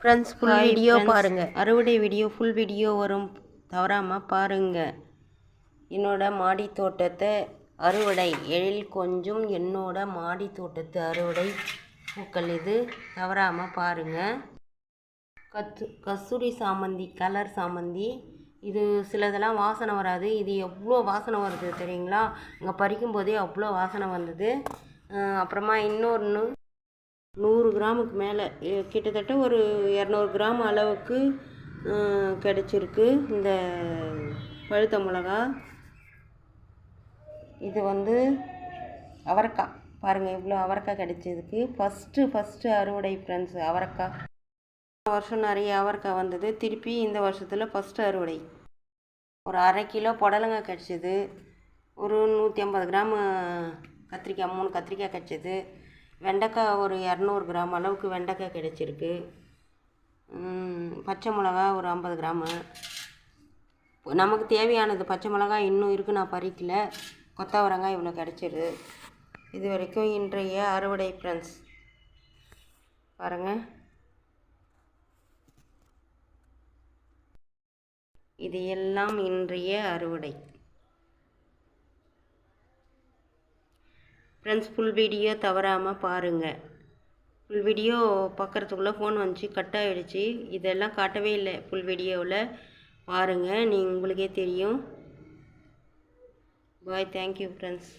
Friends full video. பாருங்கள் அறுவடை video full video வரும். தவறாமல் பாருங்க. என்னோட மாடி தோட்டத்தை அறுவடை. எழில் கொஞ்சம் என்னோட மாடி தோட்டத்து அறுவடை பூக்கள் இது. தவறாமல் பாருங்க. கத்து கஸ்தூரி சாமந்தி கலர் சாமந்தி. இது சிலதெல்லாம் வாசனை வராது. இது எவ்வளோ வாசனை வருது தெரியுங்களா? இங்கே பறிக்கும் போதே அவ்வளோ வாசனை வந்தது. அப்புறமா இன்னொன்று கிராமுக்கு மேலே கிட்டத்தட்ட ஒரு இரநூறு கிராம் அளவுக்கு கிடச்சிருக்கு கிடைச்சிருக்கு. இந்த பழுத்த மிளகா. இது வந்து அவரைக்காய். பாருங்கள் இவ்வளோ அவரைக்காய் கிடைச்சதுக்கு ஃபஸ்ட்டு ஃபஸ்ட்டு அறுவடை ஃப்ரெண்ட்ஸ் அவரைக்காய். வருஷம் நிறைய அவரைக்காய் வந்தது. திருப்பி இந்த வருஷத்தில் ஃபஸ்ட்டு அறுவடை. ஒரு அரை கிலோ புடலங்காய் கிடச்சிது. ஒரு நூற்றி ஐம்பது கிராம் கத்திரிக்காய் மூணு கத்திரிக்காய் கிடச்சிது. வெண்டைக்காய் ஒரு இரநூறு கிராம் அளவுக்கு வெண்டைக்காய் கிடச்சிருக்கு. பச்சை மிளகா ஒரு ஐம்பது கிராமு. நமக்கு தேவையானது பச்சை மிளகாய் இன்னும் இருக்குது நான் பறிக்கல. கொத்தவரங்காய் இவ்வளோ கிடச்சிருது இது வரைக்கும் இன்றைய அறுவடை ஃப்ரெண்ட்ஸ் பாருங்கள் இது எல்லாம் இன்றைய அறுவடை. ஃப்ரெண்ட்ஸ் ஃபுல் வீடியோ தவறாமல் பாருங்கள் ஃபுல் வீடியோ பார்க்குறதுக்குள்ளே ஃபோன் வந்துச்சு கட் ஆகிடுச்சு இதெல்லாம் காட்டவே இல்லை ஃபுல் வீடியோவில் பாருங்கள் நீ உங்களுக்கே தெரியும். Bye thank you friends